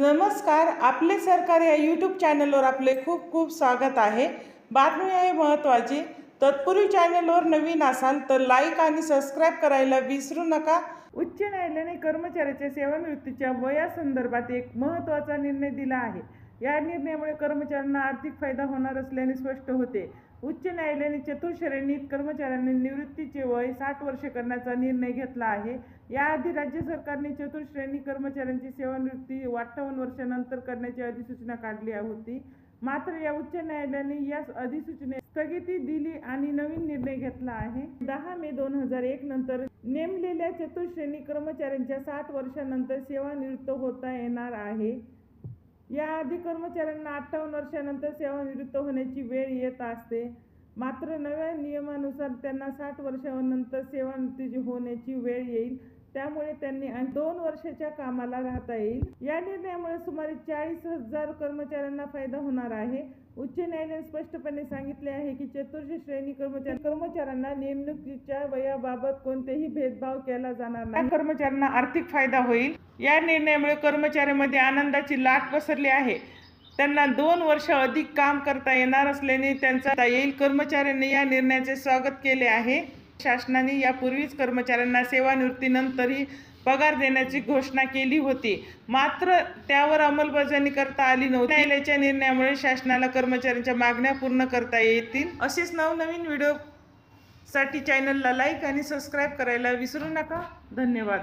नमस्कार आपले सरकार या यूट्यूब चॅनलवर आपले खूप खूप स्वागत आहे. बातमी आहे महत्त्वाची तत्पूर्वी चॅनलवर नवीन असाल तर लाईक आणि सबस्क्राईब करायला विसरू नका. उच्च न्यायालयाने कर्मचाऱ्याच्या सेवानिवृत्तीच्या वयासंदर्भात एक महत्त्वाचा निर्णय दिला आहे. या निर्णयामुळे कर्मचाऱ्यांना आर्थिक फायदा होणार असल्याने स्पष्ट होते. उच्च न्यायालयाने चतुर्श्रेणीत कर्मचाऱ्यांनी निवृत्तीचे वय साठ वर्षे करण्याचा निर्णय घेतला आहे. याआधी राज्य सरकारने चतुर्श्रेणी कर्मचाऱ्यांची सेवानिवृत्ती अठ्ठावन्न वर्षानंतर करण्याची अधिसूचना काढली होती. मात्र या उच्च न्यायालयाने या अधिसूचनेत स्थगिती दिली आणि नवीन निर्णय घेतला आहे. दहा मे दोन हजार एक नंतर नेमलेल्या चतुर्श्रेणी कर्मचाऱ्यांच्या साठ वर्षानंतर सेवानिवृत्त होता येणार आहे. याआधी कर्मचाऱ्यांना अठ्ठावन्न वर्षानंतर सेवानिवृत्त होण्याची वेळ येत असते. मात्र नव्या नियमानुसार त्यांना साठ वर्षानंतर सेवानिवृत्ती होण्याची वेळ येईल. त्यामुळे त्यांनी दोन वर्षाच्या कामाला राहता येईल. या निर्णयामुळे सुमारे चाळीस हजार कर्मचाऱ्यांना फायदा होणार आहे. उच्च न्यायालयाने स्पष्टपणे सांगितले आहे की चतुर्थ श्रेणी कर्मचारी कर्मचाऱ्यांना नेमणुकीच्या वयाबाबत कोणतेही भेदभाव केला जाणार नाही. कर्मचाऱ्यांना आर्थिक फायदा होईल. या निर्णयामुळे कर्मचाऱ्यांमध्ये आनंदाची लाट पसरली आहे. त्यांना दोन वर्ष अधिक काम करता येणार असल्याने त्यांचा येईल. कर्मचाऱ्यांनी या निर्णयाचे स्वागत केले आहे. शासनाने यापूर्वीच कर्मचाऱ्यांना सेवानिवृत्तीनंतरही पगार देण्याची घोषणा केली होती. मात्र त्यावर अंमलबजावणी करता आली नव्हती. न्यायालयाच्या निर्णयामुळे शासनाला कर्मचाऱ्यांच्या मागण्या पूर्ण करता येतील. असेच नवनवीन व्हिडिओ साठी चॅनलला लाईक आणि सबस्क्राईब करायला विसरू नका. धन्यवाद.